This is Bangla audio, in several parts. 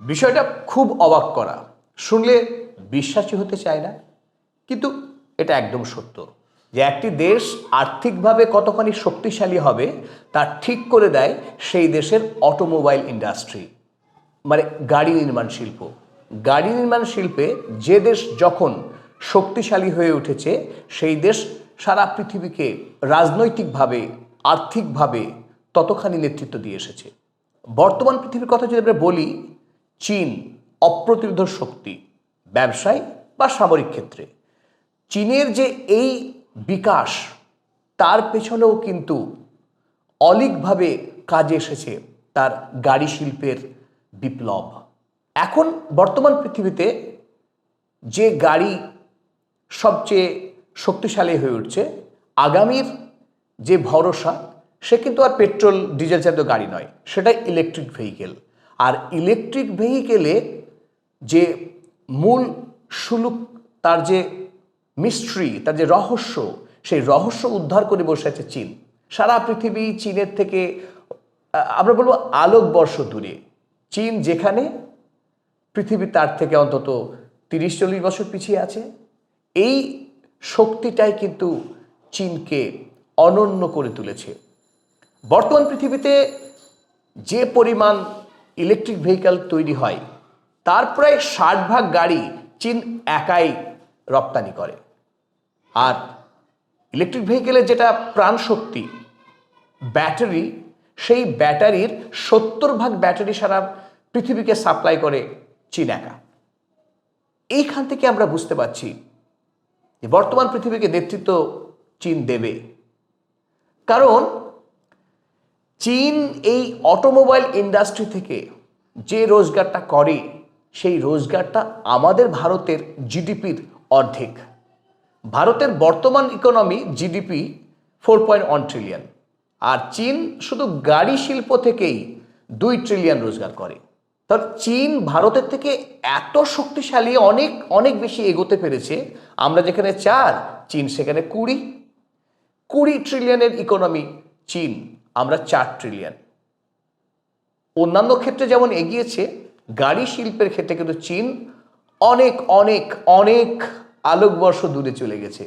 বিষয়টা খুব অবাক করা। শুনলে বিশ্বাসই হতে চায় না, কিন্তু এটা একদম সত্য যে একটি দেশ আর্থিকভাবে কতখানি শক্তিশালী হবে তা ঠিক করে দেয় সেই দেশের অটোমোবাইল ইন্ডাস্ট্রি মানে গাড়ি নির্মাণ শিল্প। গাড়ি নির্মাণ শিল্পে যে দেশ যখন শক্তিশালী হয়ে উঠেছে, সেই দেশ সারা পৃথিবীকে রাজনৈতিকভাবে, আর্থিকভাবে ততখানি নেতৃত্ব দিয়ে এসেছে। বর্তমান পৃথিবীর কথা যদি আমরা বলি চীন অপ্রতিরোধ শক্তি, ব্যবসায় বা সামরিক ক্ষেত্রে। চীনের যে এই বিকাশ, তার পেছনেও কিন্তু অলিকভাবে কাজে এসেছে তার গাড়ি শিল্পের বিপ্লব। এখন বর্তমান পৃথিবীতে যে গাড়ি সবচেয়ে শক্তিশালী হয়ে উঠছে, আগামীর যে ভরসা, সে কিন্তু আর পেট্রোল ডিজেল চালিত গাড়ি নয় সেটা ইলেকট্রিক ভেহিকেল। আর ইলেকট্রিক ভেহিকেলে যে মূল সুলুক, তার যে মিস্ট্রি তার যে রহস্য, সেই রহস্য উদ্ধার করে বসে আছে চীন। সারা পৃথিবী চীনের থেকে আমরা বলব আলোকবর্ষ দূরে। চীন যেখানে, পৃথিবী তার থেকে অন্তত তিরিশ, চল্লিশ বছর পিছিয়ে আছে। এই শক্তিটাই কিন্তু চীনকে অনন্য করে তুলেছে। বর্তমান পৃথিবীতে যে পরিমাণ ইলেকট্রিক ভেহিক্যাল তৈরি হয়, তার প্রায় ষাট ভাগ গাড়ি চীন একাই রপ্তানি করে। আর ইলেকট্রিক ভেহিকেলের যেটা প্রাণশক্তি, ব্যাটারি, সেই ব্যাটারির সত্তর ভাগ ব্যাটারি সারা পৃথিবীকে সাপ্লাই করে চীন একা। এইখান থেকে আমরা বুঝতে পারছি যে বর্তমান পৃথিবীকে নেতৃত্ব চীন দেবে। কারণ চীন এই অটোমোবাইল ইন্ডাস্ট্রি থেকে যে রোজগারটা করে, সেই রোজগারটা আমাদের ভারতের জিডিপির অর্ধেক। ভারতের বর্তমান economy GDP four point one trillion আর চীন শুধু গাড়ি শিল্প থেকেই দুই ট্রিলিয়ন রোজগার করে। তাহলে চীন ভারতের থেকে এত শক্তিশালী, অনেক অনেক বেশি এগোতে পেরেছে। আমরা যেখানে চার, চীন সেখানে কুড়ি। কুড়ি ট্রিলিয়নের ইকোনমি চীন। আমরা চার ট্রিলিয়ন অন্যান্য ক্ষেত্রে যেমন এগিয়েছে, গাড়ি শিল্পের ক্ষেত্রে কিন্তু চীন অনেক অনেক অনেক আলোকবর্ষ দূরে চলে গেছে।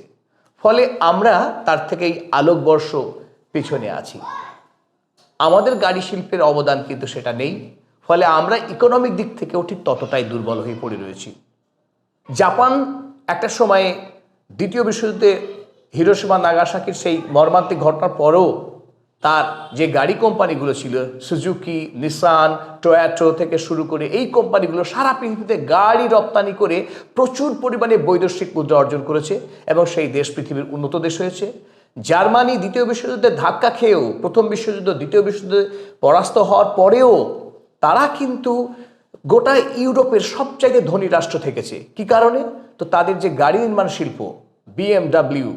ফলে আমরা তার থেকে এই আলোকবর্ষ পেছনে আছি। আমাদের গাড়ি শিল্পের অবদান কিন্তু সেটা নেই। ফলে আমরা ইকোনমিক দিক থেকেও ঠিক ততটাই দুর্বল হয়ে পড়ে রয়েছি। জাপান একটা সময়ে দ্বিতীয় বিশ্বযুদ্ধে হিরোসীমা নাগাসাকির সেই মর্মান্তিক ঘটনার পরেও তার যে গাড়ি কোম্পানিগুলো ছিল, সুজুকি, নিসান, টয়াটো থেকে শুরু করে এই কোম্পানিগুলো সারা পৃথিবীতে গাড়ি রপ্তানি করে প্রচুর পরিমাণে বৈদেশিক মুদ্রা অর্জন করেছে এবং সেই দেশ পৃথিবীর উন্নত দেশ হয়েছে। জার্মানি দ্বিতীয় বিশ্বযুদ্ধে ধাক্কা খেয়েও, প্রথম বিশ্বযুদ্ধ, দ্বিতীয় বিশ্বযুদ্ধে পরাস্ত হওয়ার পরেও তারা কিন্তু গোটা ইউরোপের সবচাইতে ধনী রাষ্ট্র থেকেছে। কি কারণে? তো তাদের যে গাড়ি নির্মাণ শিল্প BMW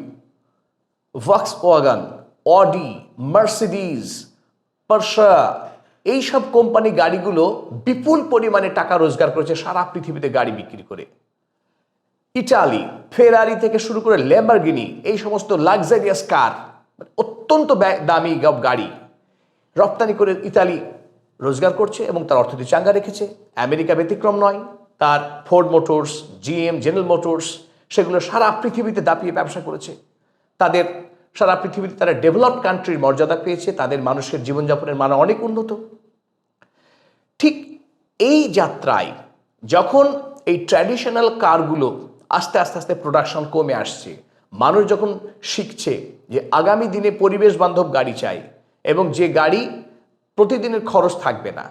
Volkswagen Audi Mercedes Porsche এইসব কোম্পানি গাড়িগুলো বিপুল পরিমাণে টাকা রোজগার করেছে সারা পৃথিবীতে গাড়ি বিক্রি করে। ইটালি ফেরারি থেকে শুরু করে ল্যাম্বারগিনি এই সমস্ত লাক্সারিয়াস কার অত্যন্ত দামি গাড়ি রপ্তানি করে ইতালি রোজগার করছে এবং তার অর্থনীতি চাঙ্গা রেখেছে। আমেরিকা ব্যতিক্রম নয়, তার Ford Motors GM General Motors সেগুলো সারা পৃথিবীতে দাপিয়ে ব্যবসা করেছে। তাদের সারা পৃথিবীতে তারা ডেভেলপড কান্ট্রির মর্যাদা পেয়েছে, তাদের মানুষের জীবনযাপনের মান অনেক উন্নত। ঠিক এই যাত্রায় যখন এই ট্র্যাডিশনাল কারগুলো আস্তে আস্তে আস্তে প্রোডাকশন কমে আসছে, মানুষ যখন শিখছে যে আগামী দিনে পরিবেশ বান্ধব গাড়ি চাই এবং যে গাড়ি প্রতিদিনের খরচ থাকবে না,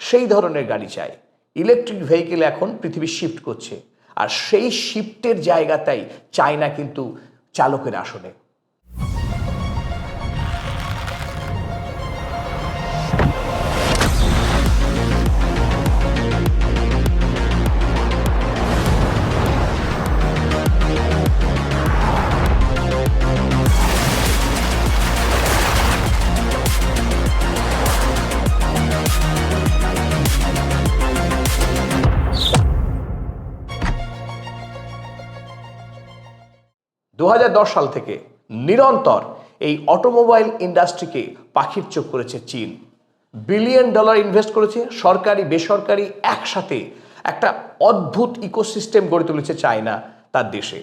সেই ধরনের গাড়ি চাই। ইলেকট্রিক ভেহিকেল এখন পৃথিবী শিফট করছে। আর সেই শিফটের জায়গাটাই চায়না কিন্তু চালকের আসনে। দু হাজার দশ সাল থেকে নিরন্তর এই অটোমোবাইল ইন্ডাস্ট্রিকে পাখির চোখ করেছে চীন। বিলিয়ন ডলার ইনভেস্ট করেছে সরকারি, বেসরকারি, একসাথে একটা অদ্ভুত ইকোসিস্টেম গড়ে তুলেছে চায়না, তার দেশে।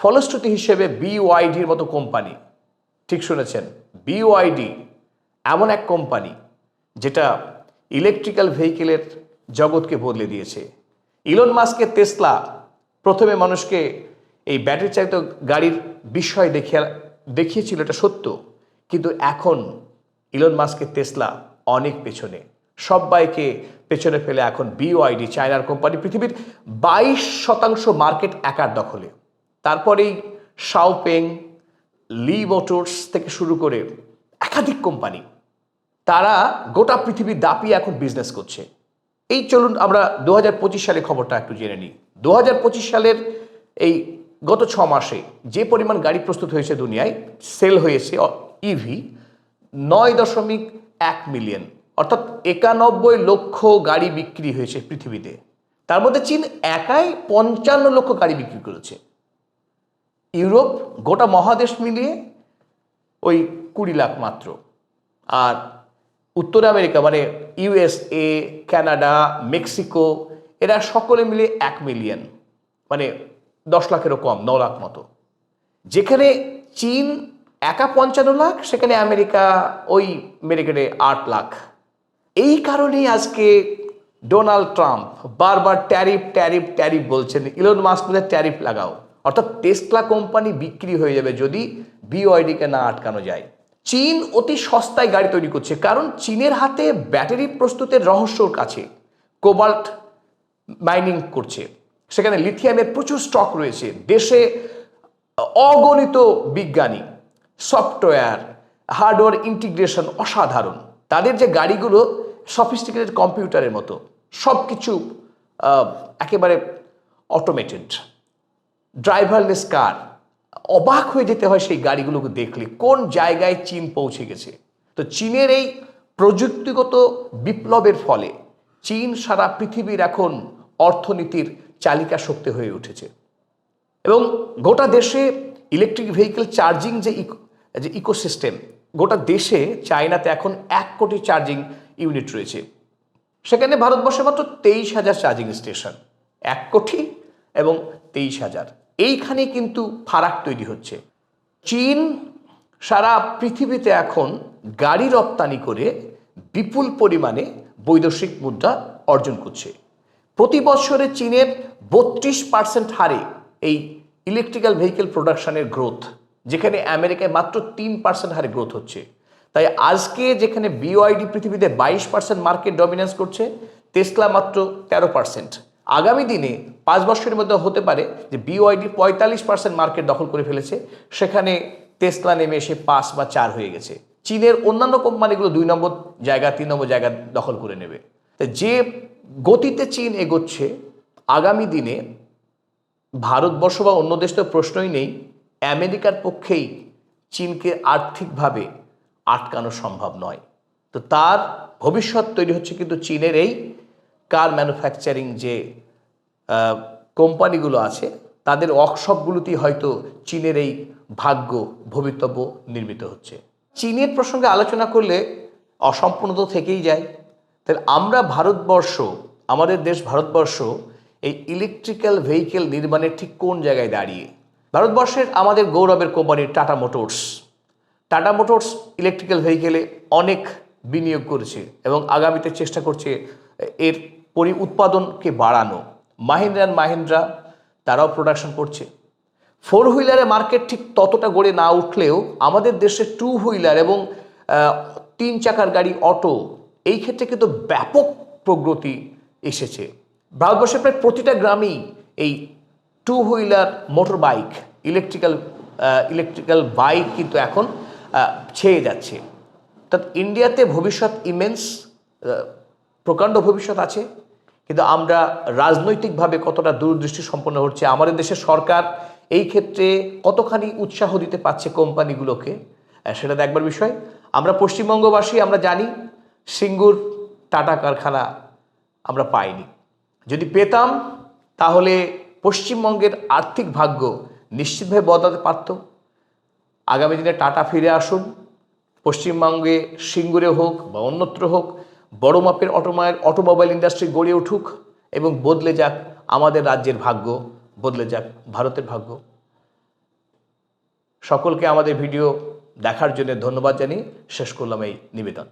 ফলশ্রুতি হিসেবে বিওয়াইডির মতো কোম্পানি। ঠিক শুনেছেন, বিওয়াইডি এমন এক কোম্পানি যেটা ইলেকট্রিক্যাল ভেহিকেলের জগৎকে বদলে দিয়েছে। ইলন মাস্কের তেসলা প্রথমে মানুষকে এই ব্যাটারি চালিত গাড়ির বিষয় দেখিয়ে, দেখিয়েছিল এটা সত্য, কিন্তু এখন ইলন মাস্কের তেসলা অনেক পেছনে। সবাইকে পেছনে ফেলে এখন বিওআইডি চায়নার কোম্পানি পৃথিবীর বাইশ শতাংশ মার্কেট একার দখলে। তারপরেই শাওপেং লি মোটরস থেকে শুরু করে একাধিক কোম্পানি তারা গোটা পৃথিবী দাপিয়ে এখন বিজনেস করছে। এই চলুন আমরা দু সালে খবরটা একটু জেনে নিই। দু হাজার পঁচিশ সালের এই গত ছ মাসে যে পরিমাণ গাড়ি প্রস্তুত হয়েছে দুনিয়ায়, সেল হয়েছে ইভি নয় দশমিক এক মিলিয়ন। অর্থাৎ একানব্বই লক্ষ গাড়ি বিক্রি হয়েছে পৃথিবীতে। তার মধ্যে চীন একাই পঞ্চান্ন লক্ষ গাড়ি বিক্রি করেছে। ইউরোপ গোটা মহাদেশ মিলিয়ে ওই কুড়ি লাখ মাত্র। আর উত্তর আমেরিকা মানে ইউএসএ কানাডা, মেক্সিকো, এরা সকলে মিলে এক মিলিয়ন। মানে দশ লাখেরও কম, ন লাখ মতো। যেখানে চীন একা পঞ্চান্ন লাখ, সেখানে আমেরিকা ওই মেরেকেটে আট লাখ। এই কারণেই আজকে ডোনাল্ড ট্রাম্প বারবার ট্যারিফ ট্যারিফ ট্যারিফ বলছেন, ইলন মাস্ক ট্যারিফ লাগাও। অর্থাৎ টেসলা কোম্পানি বিক্রি হয়ে যাবে যদি বিওআইডিকে না আটকানো যায়। চীন অতি সস্তায় গাড়ি তৈরি করছে, কারণ চীনের হাতে ব্যাটারি প্রস্তুতের রহস্যর কাছে। কোবাল্ট মাইনিং করছে। সেখানে লিথিয়ামের প্রচুর স্টক রয়েছে। দেশে অগণিত বিজ্ঞানী সফটওয়্যার হার্ডওয়্যার ইন্টিগ্রেশন অসাধারণ। তাদের যে গাড়িগুলো সফিস্টিকেটেড কম্পিউটারের মতো সব কিছু একেবারে অটোমেটেড ড্রাইভারলেস কার অবাক হয়ে যেতে হয় সেই গাড়িগুলোকে দেখলে, কোন জায়গায় চীন পৌঁছে গেছে। তো চীনের এই প্রযুক্তিগত বিপ্লবের ফলে, চীন সারা পৃথিবীর এখন অর্থনীতির চালিকা শক্তি হয়ে উঠেছে। এবং গোটা দেশে ইলেকট্রিক ভেহিকেল চার্জিং যে যে ইকোসিস্টেম গোটা দেশে চায়নাতে এখন এক কোটি চার্জিং ইউনিট রয়েছে। সেখানে ভারতবর্ষে মাত্র তেইশ হাজার চার্জিং স্টেশন এক কোটি এবং তেইশ হাজার। এইখানে কিন্তু ফারাক তৈরি হচ্ছে। চীন সারা পৃথিবীতে এখন গাড়ি রপ্তানি করে বিপুল পরিমাণে বৈদেশিক মুদ্রা অর্জন করছে। প্রতি বছরে চীনের বত্রিশ পার্সেন্ট হারে এই ইলেকট্রিক্যাল ভেহিকেল প্রোডাকশনের গ্রোথ যেখানে আমেরিকায় মাত্র তিন পার্সেন্ট হারে গ্রোথ হচ্ছে। তাই আজকে যেখানে বিওআইডি পৃথিবীতে বাইশ পার্সেন্ট মার্কেট ডমিনেন্স করছে তেসলা মাত্র তেরো পার্সেন্ট আগামী দিনে পাঁচ বছরের মধ্যে হতে পারে যে বিওআইডি পঁয়তাল্লিশ পার্সেন্ট মার্কেট দখল করে ফেলেছে, সেখানে তেসলা নেমে এসে পাঁচ বা চার হয়ে গেছে। চীনের অন্যান্য কোম্পানিগুলো দুই নম্বর জায়গা, তিন নম্বর জায়গা দখল করে নেবে। যে গতিতে চীন এগোচ্ছে, আগামী দিনে ভারতবর্ষ বা অন্য দেশ তো প্রশ্নই নেই, আমেরিকার পক্ষেই চীনকে আর্থিকভাবে আটকানো সম্ভব নয়। তো তার ভবিষ্যৎ তৈরি হচ্ছে কিন্তু চীনের এই কার ম্যানুফ্যাকচারিং যে কোম্পানিগুলো আছে, তাদের ওয়ার্কশপগুলোতেই হয়তো চীনের এই ভাগ্য ভবিতব্য নির্মিত হচ্ছে। চীনের প্রসঙ্গে আলোচনা করলে অসম্পূর্ণ তো থেকেই যায়। তাহলে আমরা ভারতবর্ষ, আমাদের দেশ ভারতবর্ষ এই ইলেকট্রিক্যাল ভেহিকেল নির্মাণের ঠিক কোন জায়গায় দাঁড়িয়ে? ভারতবর্ষের আমাদের গৌরবের company Tata Motors Tata Motors electrical ভেহিকেলে অনেক বিনিয়োগ করেছে এবং আগামীতে চেষ্টা করছে এর পরি উৎপাদনকে বাড়ানো। মাহিন্দ্রা অ্যান্ড মাহিন্দ্রা তারাও প্রোডাকশন করছে। ফোর হুইলারের মার্কেট ঠিক ততটা গড়ে না উঠলেও আমাদের দেশে টু হুইলার এবং তিন চাকার গাড়ি অটো এই ক্ষেত্রে কিন্তু ব্যাপক প্রগতি এসেছে। ভারতবর্ষের প্রায় প্রতিটা গ্রামেই এই two wheeler motor bike electrical electrical bike কিন্তু এখন ছেয়ে যাচ্ছে। অর্থাৎ ইন্ডিয়াতে ভবিষ্যৎ ইমেন্স প্রকাণ্ড ভবিষ্যৎ আছে, কিন্তু আমরা রাজনৈতিকভাবে কতটা দূরদৃষ্টি সম্পন্ন হচ্ছে, আমাদের দেশের সরকার এই ক্ষেত্রে কতখানি উৎসাহ দিতে পারছে কোম্পানিগুলোকে সেটা দেখবার বিষয়। আমরা পশ্চিমবঙ্গবাসী, আমরা জানি সিঙ্গুর টাটা কারখানা আমরা পাইনি। যদি পেতাম, তাহলে পশ্চিমবঙ্গের আর্থিক ভাগ্য নিশ্চিতভাবে বদলাতে পারত। আগামী দিনে টাটা ফিরে আসুন। পশ্চিমবঙ্গে সিঙ্গুরে হোক বা অন্যত্র হোক, বড় মাপের অটোমাইল অটোমোবাইল ইন্ডাস্ট্রি গড়ে উঠুক এবং বদলে যাক আমাদের রাজ্যের ভাগ্য, বদলে যাক ভারতের ভাগ্য। সকলকে আমাদের ভিডিও দেখার জন্য ধন্যবাদ জানিয়ে শেষ করলাম এই নিবেদন।